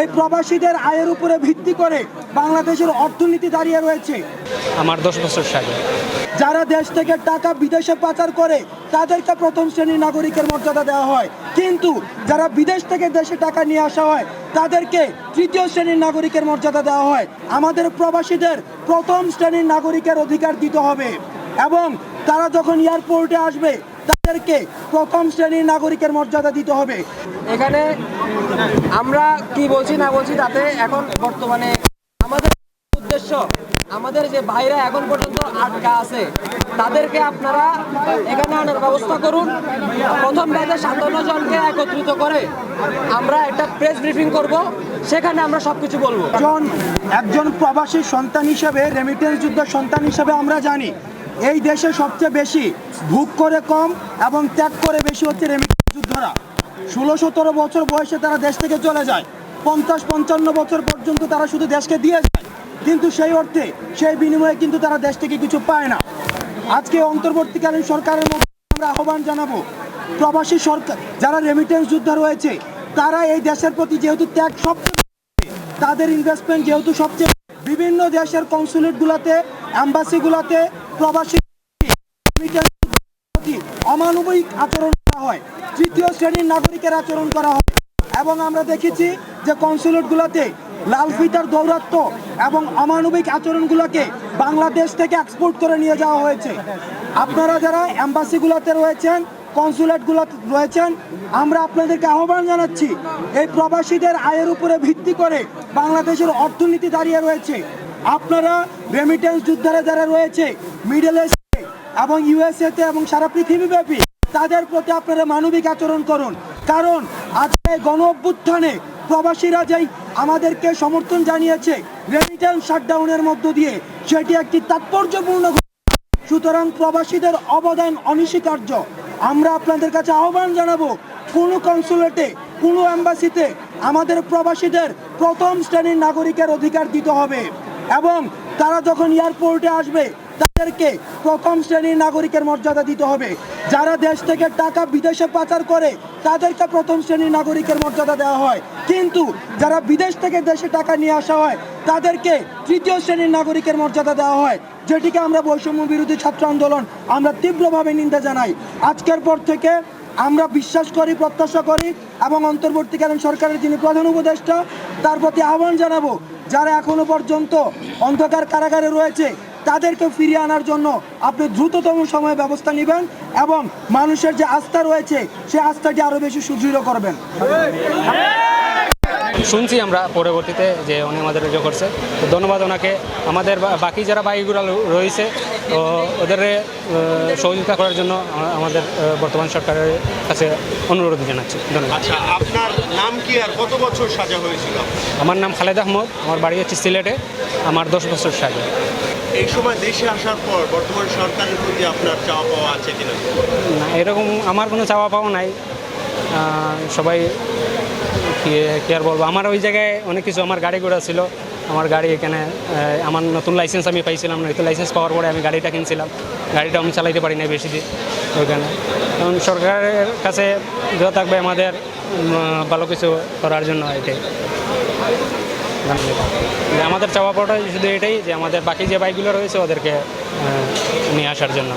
এই প্রবাসীদের আয়ের উপরে ভিত্তি করে বাংলাদেশের অর্থনীতি দাঁড়িয়ে রয়েছে। আমার দশ বছর আগে যারা দেশ থেকে টাকা বিদেশে পাচার করে তাদেরকে প্রথম শ্রেণির নাগরিকের মর্যাদা দেওয়া হয়। কিন্তু যারা বিদেশ থেকে দেশে টাকা নিয়ে আসা হয় তাদেরকে তৃতীয় শ্রেণির নাগরিকের মর্যাদা দেওয়া হয়। আমাদের প্রবাসীদের প্রথম শ্রেণির নাগরিকের অধিকার দিতে হবে। এবং তারা যখন এয়ারপোর্টে আসবে তাদেরকে প্রথম শ্রেণির নাগরিকের মর্যাদা দিতে হবে। এখানে আমরা কি বলছি না বলছি তাতে এখন বর্তমানে আমাদের উদ্দেশ্য আমাদের যে ভাইরা এখন পর্যন্ত আটকা আছে তাদেরকে আপনারা এখানে আনার ব্যবস্থা করুন। প্রথম ব্যাচে সাতান্ন জনকে একত্রিত করে আমরা একটা প্রেস ব্রিফিং করব সেখানে আমরা সব কিছু বলব। একজন একজন প্রবাসী সন্তান হিসেবে রেমিটেন্স যুদ্ধ সন্তান হিসেবে আমরা জানি এই দেশে সবচেয়ে বেশি ভোগ করে কম এবং ত্যাগ করে বেশি হচ্ছে রেমিটেন্স যুদ্ধরা। ষোলো সতেরো বছর বয়সে তারা দেশ থেকে চলে যায়। পঞ্চাশ পঞ্চান্ন বছর পর্যন্ত তারা শুধু দেশকে দিয়ে যায়। কিন্তু সেই অর্থে, সেই বিনিময়ে কিন্তু তারা দেশ থেকে কিছু পায় না। আজকে অন্তর্বর্তীকালীন সরকারের মধ্যে আমরা আহ্বান জানাব, প্রবাসী সরকার, যারা রেমিটেন্স যোদ্ধা রয়েছে, তারা এই দেশের প্রতি যেহেতু ত্যাগ সবচেয়ে তাদের ইনভেস্টমেন্ট যেহেতু সবচেয়ে, বিভিন্ন দেশের কনসুলেটগুলোতে অ্যাম্বাসিগুলোতে প্রবাসী অমানবিক আচরণ করা হয়। তৃতীয় শ্রেণির নাগরিকের আচরণ করা হয় এবং আমরা দেখেছি যে কনসুলেটগুলোতে লাল ফিতার দৌরাত্ম এবং অমানবিক আচরণগুলোকে বাংলাদেশ থেকে এক্সপোর্ট করে নিয়ে যাওয়া হয়েছে। আপনারা যারা অ্যাম্বাসিগুলোতে রয়েছেন, কনসুলেটগুলো রয়েছেন, আমরা আপনাদেরকে আহ্বান জানাচ্ছি, এই প্রবাসীদের আয়ের উপরে ভিত্তি করে বাংলাদেশের অর্থনীতি দাঁড়িয়ে রয়েছে। আপনারা রেমিটেন্স যোদ্ধারা যারা রয়েছে মিডল ইস্টে এবং ইউএসএতে এবং সারা পৃথিবীব্যাপী তাদের প্রতি আপনারা মানবিক আচরণ করুন। কারণ আজকে গণ অভ্যুত্থানে প্রবাসীরা যেই আমাদেরকে সমর্থন জানিয়েছে রেমিটেন্স শাটডাউনের মধ্য দিয়ে, সেটি একটি তাৎপর্যপূর্ণ সুতরাং প্রবাসীদের অবদান অনস্বীকার্য। আমরা আপনাদের কাছে আহ্বান জানাব, কোনো কনসুলেটে কোনো অ্যাম্বাসিতে আমাদের প্রবাসীদের প্রথম শ্রেণির নাগরিকের অধিকার দিতে হবে। এবং তারা যখন এয়ারপোর্টে আসবে তাদেরকে প্রথম শ্রেণির নাগরিকের মর্যাদা দিতে হবে। যারা দেশ থেকে টাকা বিদেশে পাচার করে, তাদেরকে প্রথম শ্রেণির নাগরিকের মর্যাদা দেওয়া হয়। কিন্তু যারা বিদেশ থেকে দেশে টাকা নিয়ে আসা হয়, তাদেরকে তৃতীয় শ্রেণির নাগরিকের মর্যাদা দেওয়া হয়, যেটিকে আমরা বৈষম্য বিরোধী ছাত্র আন্দোলন আমরা তীব্রভাবে নিন্দা জানাই। আজকের পর থেকে আমরা বিশ্বাস করি, প্রত্যাশা করি এবং অন্তর্বর্তীকালীন সরকারের যিনি প্রধান উপদেষ্টা, তার প্রতি আহ্বান জানাব, যারা এখনও পর্যন্ত অন্ধকার কারাগারে রয়েছে তাদেরকে ফিরিয়ে আনার জন্য আপনি দ্রুততম সময়ে ব্যবস্থা নেবেন এবং মানুষের যে আস্থা রয়েছে সেই আস্থাটি আরও বেশি সুদৃঢ় করবেন। শুনছি আমরা পরবর্তীতে যে উনি আমাদের ইয়ে করছে। তো ধন্যবাদ ওনাকে। আমাদের বাকি যারা বাইকগুলো রয়েছে তো ওদের সহযোগিতা করার জন্য আমাদের বর্তমান সরকারের কাছে অনুরোধ জানাচ্ছি। ধন্যবাদ। আচ্ছা আপনার নাম কি আর কত বছর সাজা হয়েছিল? আমার নাম খালেদ আহমদ আমার বাড়ি হচ্ছে সিলেটে আমার দশ বছর সাজা। এই সময় দেশে আসার পর বর্তমান সরকারের প্রতি আপনার চাওয়া পাওয়া আছে কিনা? না, এরকম আমার কোনো চাওয়া পাওয়া নাই। সবাই কি আর বলব? আমার ওই জায়গায় অনেক কিছু, আমার গাড়ি ঘোড়া ছিল। আমার গাড়ি এখানে আমার নতুন লাইসেন্স আমি পাইছিলাম নতুন লাইসেন্স পাওয়ার পরে আমি গাড়িটা কিনছিলাম। গাড়িটা আমি চালাইতে পারি না বেশি দিন ওইখানে। কারণ সরকারের কাছে যা থাকবে আমাদের ভালো কিছু করার জন্য এটাই আমাদের চাওয়া পাওয়াটা শুধু এটাই যে আমাদের বাকি যে বাইকগুলো রয়েছে ওদেরকে নিয়ে আসার জন্য।